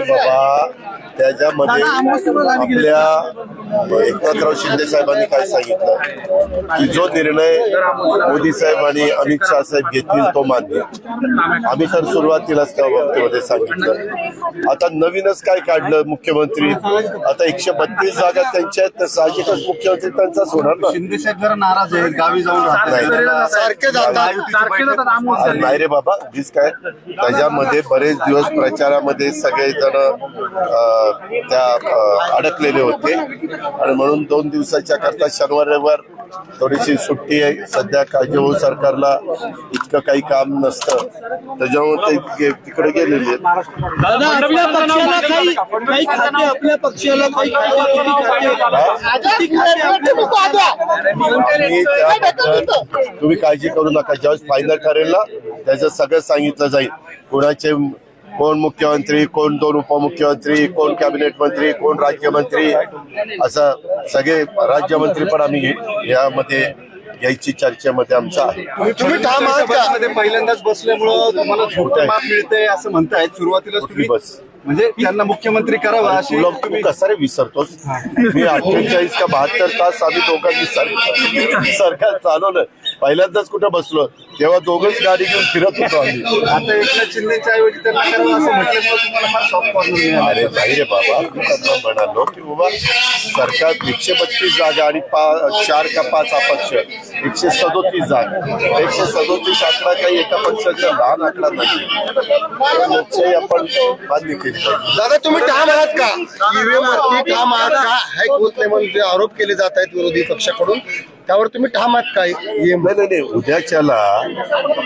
बाबा. त्याच्यामध्ये आपल्या एकनाथराव शिंदे साहेबांनी काय सांगितलं? की जो निर्णय मोदी साहेब आणि अमित शहा साहेब घेतील तो मान्य. आम्ही तर सुरुवातीलाच त्या बाबतीमध्ये सांगितलं. आता नवीनच काय काढलं मुख्यमंत्री? आता एकशे बत्तीस जागा त्यांच्या आहेत तर साहजिकच मुख्यमंत्री त्यांचाच होणार ना? शिंदे साहेब जरा नाराज आहेत गावी जाऊन सारखे जातात. नाही रे बाबा वीज काय? त्याच्यामध्ये बरेच दिवस प्रचारामध्ये सगळेजण अं, त्या अडकलेले होते. आणि म्हणून दोन दिवसाच्या करता शनिवार रविवार थोडीशी सुट्टी आहे. सध्या काजू सरकारला इतकं काही काम नसतं. त्याच्यामुळे ते तिकडे गेलेले तुम्ही काळजी करू नका. ज्यावेळेस फायनल ठरेल ना त्याचं सगळं सांगितलं जाईल. कोणाचे कोण मुख्यमंत्री कोण दोन उपमुख्यमंत्री कोण कॅबिनेट मंत्री कोण राज्यमंत्री असं सगळे राज्यमंत्री पण आम्ही यामध्ये घ्यायची चर्चेमध्ये आमचं आहे. तुम्ही ठाम आहात पहिल्यांदाच बसल्यामुळं तुम्हाला मिळते असं कुठली तुम्ही बस? म्हणजे त्यांना मुख्यमंत्री करावा अशी तुला तू कसा रे विसरतोस? मी अठ्ठेचाळीस का बहात्तर तास आम्ही दोघांनी सर- सरकार चालवलं. पहिल्यांदाच कुठं बसलो? तेव्हा दोघंच गाडी घेऊन फिरत होतो आम्ही. आता एकनाथ शिंदेच्या ऐवजी त्यांना करावं असं म्हटल्यामुळे तुम्हाला फार सॉफ्ट कॉर्नर अरे नाही रे बाबा त्यांना म्हणालो की बाबा सरकार एकशे बत्तीस जागा आणि पा चार का पाच अपक्ष. एकशे सदोतीस जागा एकशे सदोतीस आकडा काही एका पक्षाचा लहान आकडा नाही. लोकशाही आपण मान्य केली पाहिजे दादा तुम्ही ठाम आहात का? ईव्हीएम वरती ठाम आहात का? हाय होत नाही म्हणून जे आरोप केले जात आहेत विरोधी पक्षाकडून त्यावर तुम्ही ठाम आहात का ईव्हीएम नाही नाही नाही. उद्याच्याला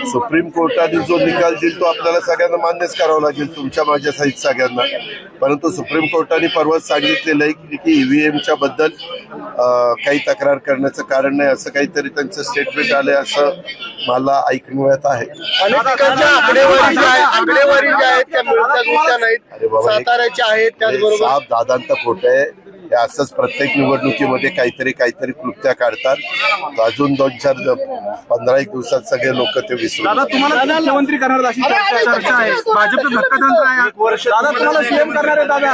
सुप्रीम कोर्टाने जो निकाल देईल तो आपल्याला सगळ्यांना मान्यच करावा लागेल तुमच्या माझ्या सहित सगळ्यांना. परंतु सुप्रीम कोर्टाने परवाच सांगितलेलं आहे की- की ईव्हीएमच्या बद्दल अं, काही तक्रार करण्याचं कारण नाही असं काहीतरी त्यांचं स्टेटमेंट आलंय असं मला ऐकण्यात आहे. आकडेवारी ज्या आहेत त्या नाहीत. साताऱ्याच्या आहेत त्याचबरोबर दादांत खोट आहे. असंच प्रत्येक निवडणुकीमध्ये काहीतरी काहीतरी कृत्या काढतात. अजून दोन चार पंधरा एक दिवसात सगळे लोक ते विसरून दादा तुम्हाला मुख्यमंत्री करणार अशी चर्चा चर्चा आहे. भाजपचं धक्कातंत्र आहे. एक वर्ष दादा तुम्हाला सीएम करणार आहे दादा.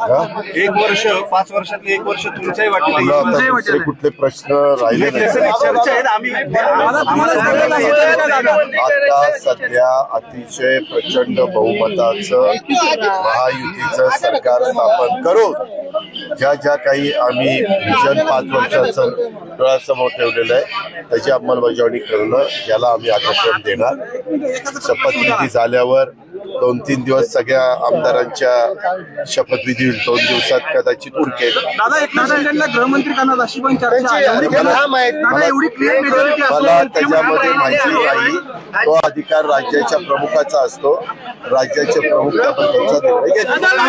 हा? एक वर्ष पाच वर्षातले एक वर्ष तुमच्याही वाटेल. कुठले प्रश्न राहिले आता सध्या अतिशय प्रचंड बहुमताचं महायुतीचं सरकार स्थापन करून ज्या ज्या काही आम्ही विजन पाच वर्षाचं डोळ्यासमोर ठेवलेलं आहे त्याची अंमलबजावणी करणं याला आम्ही अग्रक्रम देणार. शपथविधी झाल्यावर दोन तीन दिवस सगळ्या आमदारांच्या शपथविधी दोन दिवसात कदाचित उरकेल. मला त्याच्यामध्ये माहिती नाही तो अधिकार राज्याच्या प्रमुखाचा असतो. राज्याचे प्रमुख निर्णय घेतात